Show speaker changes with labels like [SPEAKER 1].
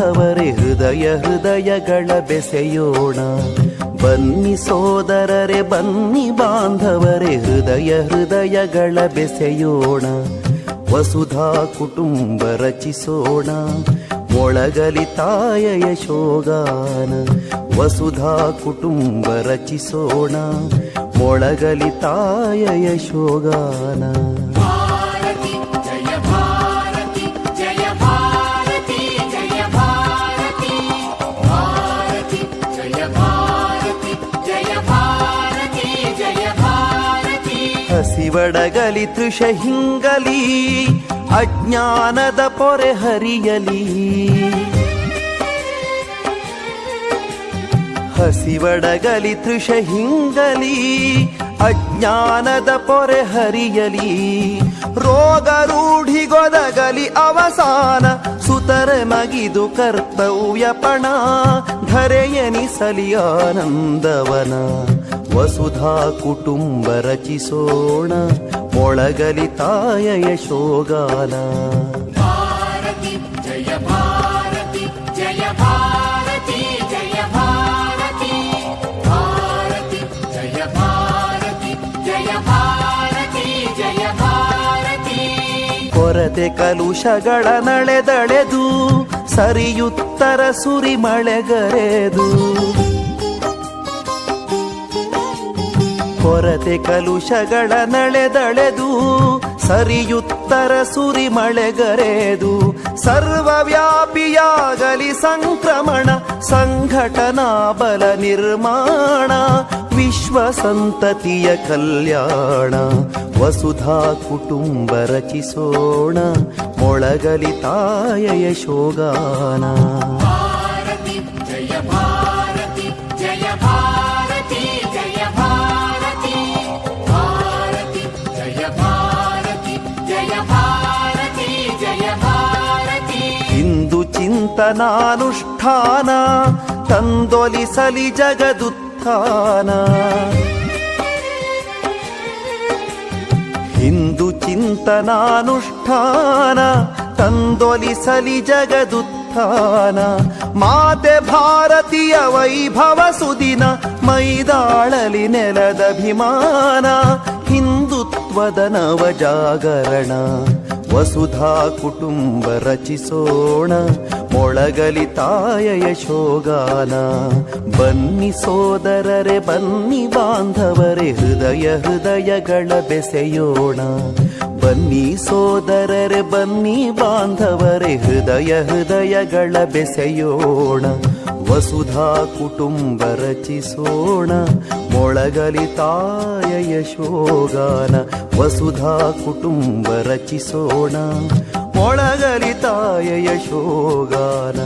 [SPEAKER 1] ಬಾಂಧವರೇ ಹೃದಯ ಹೃದಯಗಳ ಬೆಸೆಯೋಣ. ಬನ್ನಿ ಸೋದರರೇ, ಬನ್ನಿ ಬಾಂಧವರೇ, ಹೃದಯ ಹೃದಯಗಳ ಬೆಸೆಯೋಣ. ವಸುಧಾ ಕುಟುಂಬ ರಚಿಸೋಣ, ಮೊಳಗಲಿ ತಾಯ ಯಶೋಗಾನ. ವಸುಧಾ ಕುಟುಂಬ ರಚಿಸೋಣ, ಮೊಳಗಲಿ ತಾಯ ಯಶೋಗಾನ. ಹಸಿವಡಗಲಿ ತೃಷ ಹಿಂಗಲಿ, ಅಜ್ಞಾನದ ಪೊರೆ ಹರಿಯಲಿ. ಹಸಿವಡಗಲಿ ತೃಷ ಹಿಂಗಲಿ, ಅಜ್ಞಾನದ ಪೊರೆ ಹರಿಯಲಿ. ರೋಗ ರೂಢಿಗೊದಗಲಿ ಅವಸಾನ, ಸುತರ ಮಗಿದು ಕರ್ತವ್ಯ ಪಣ ಧರೆಯನಿಸಲಿ ಆನಂದವನ ವಸುಧಾ ಕುಟುಂಬ ರಚಿಸೋಣ ಮೊಳಗಲಿ ತಾಯ ಯಶೋಗಾನ. ಕೊರತೆ ಕಲುಷಗಳ ನಡೆದಳೆದು ಸರಿಯುತ್ತರ ಸುರಿ ಮಳೆಗರೆದು ಕೊರತೆ ಕಲುಷಗಳ ನಳೆದಳೆದು ಸರಿಯುತ್ತರ ಸುರಿ ಮಳೆಗರೆದು ಸರ್ವವ್ಯಾಪಿಯಾಗಲಿ ಸಂಕ್ರಮಣ, ಸಂಘಟನಾ ಬಲ ನಿರ್ಮಾಣ, ವಿಶ್ವ ಸಂತತಿಯ ಕಲ್ಯಾಣ, ವಸುಧಾ ಕುಟುಂಬ ರಚಿಸೋಣ, ಮೊಳಗಲಿ ತಾಯ ಯಶೋಗಾನ ಚಿಂತನಾನುಷ್ಠಾನ ತಂದೊಲಿಸಲಿ ಜಗದುತ್ಥಾನ. ಹಿಂದು ಚಿಂತನಾನುಷ್ಠಾನ ತಂದೊಲಿಸಲಿ ಜಗದುತ್ಥಾನ. ಮಾತೆ ಭಾರತೀಯ ವೈಭವ ಸುದಿನ, ಮೈದಾಳಲಿ ನೆಲದಭಿಮಾನ ಹಿಂದುತ್ವದ ನವ ಜಾಗರಣ ವಸುಧಾ ಕುಟುಂಬ ರಚಿಸೋಣ. ಮೊಳಗಲಿ ತಾಯ ಯಶೋಗಾನ. ಬನ್ನಿ ಸೋದರರೆ, ಬನ್ನಿ ಬಾಂಧವರೆ, ಹೃದಯ ಹೃದಯಗಳ ಬೆಸೆಯೋಣ. ಬನ್ನಿ ಸೋದರರೆ, ಬನ್ನಿ ಬಾಂಧವರೆ, ಹೃದಯ ಹೃದಯಗಳ ಬೆಸೆಯೋಣ. ವಸುಧಾ ಕುಟುಂಬ ರಚಿಸೋಣ. ಮೊಳಗಲಿತಾಯ ಯಶೋಗಾನ ವಸುಧಾ ಕುಟುಂಬ ರಚಿಸೋಣ ಮೊಳಗಲಿತಾಯ ಯಶೋಗಾನ